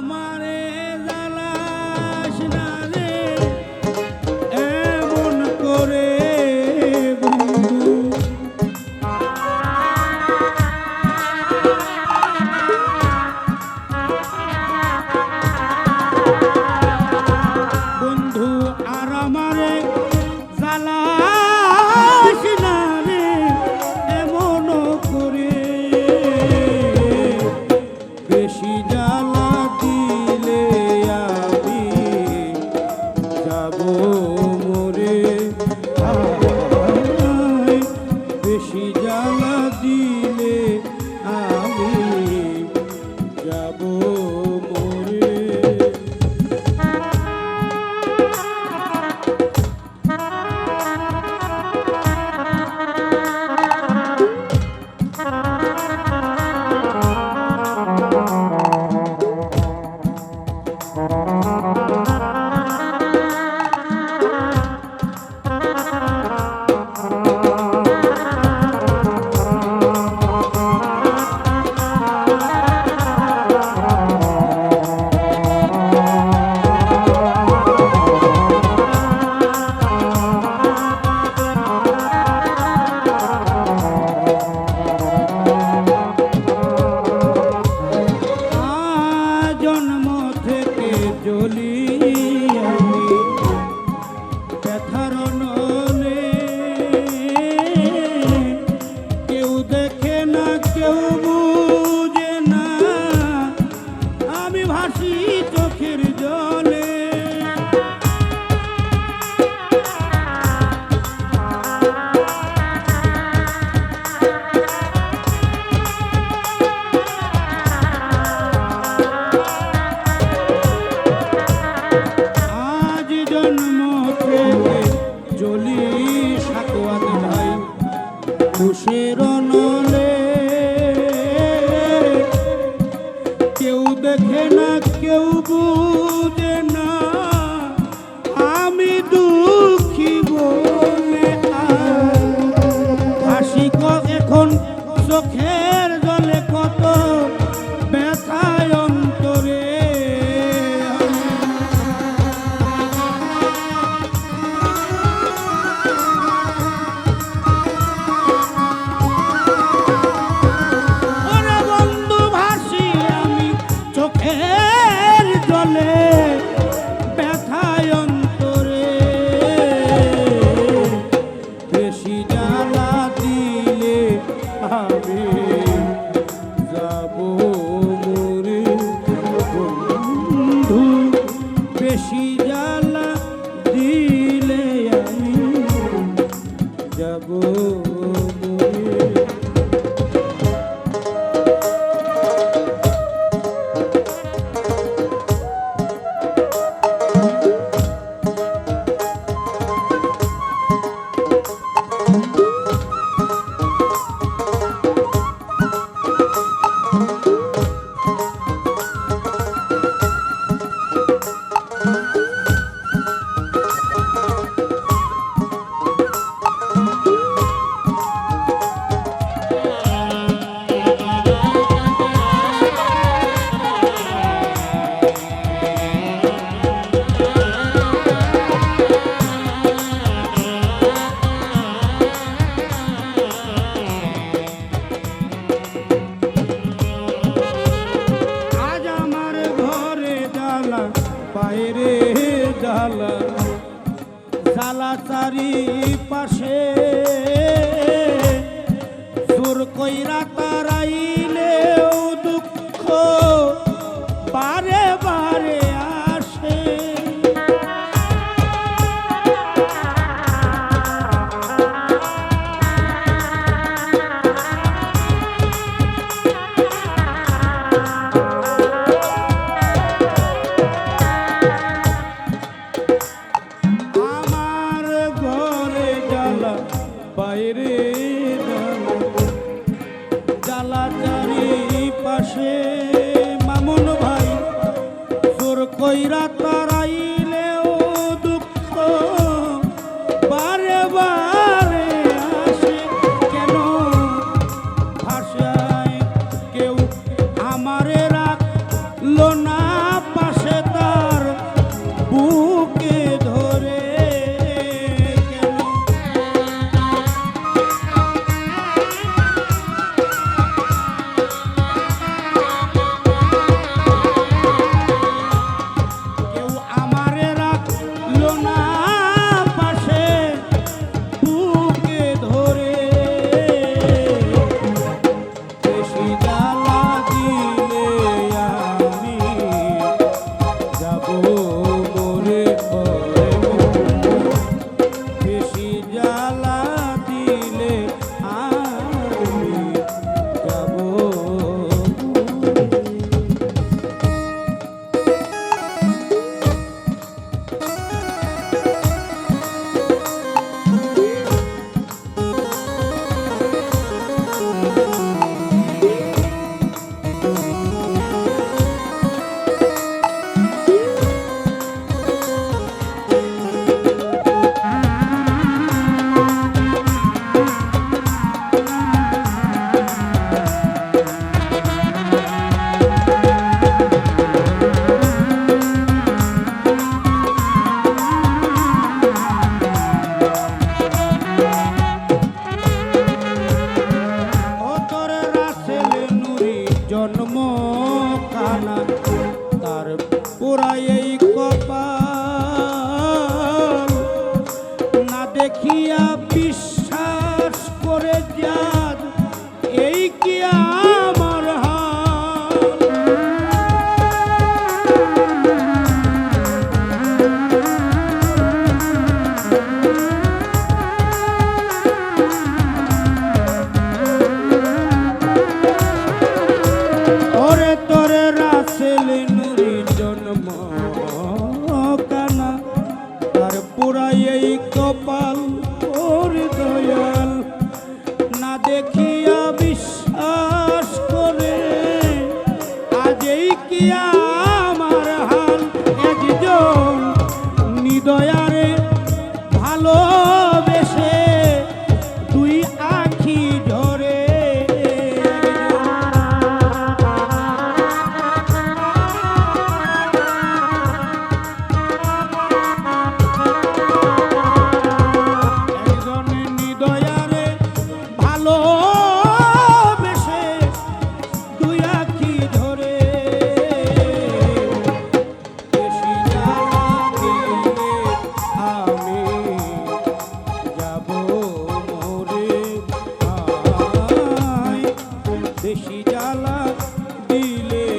i'm on amare Oh. amor. যাব বাইরে জালা জালা চারি পাশে সুর কইরা এই কপাল। না দেখিয়া বিশ্বাস করে যান এই কি আমার হাল? কপাল ওর দয়া। বেশি জ্বালা দিলে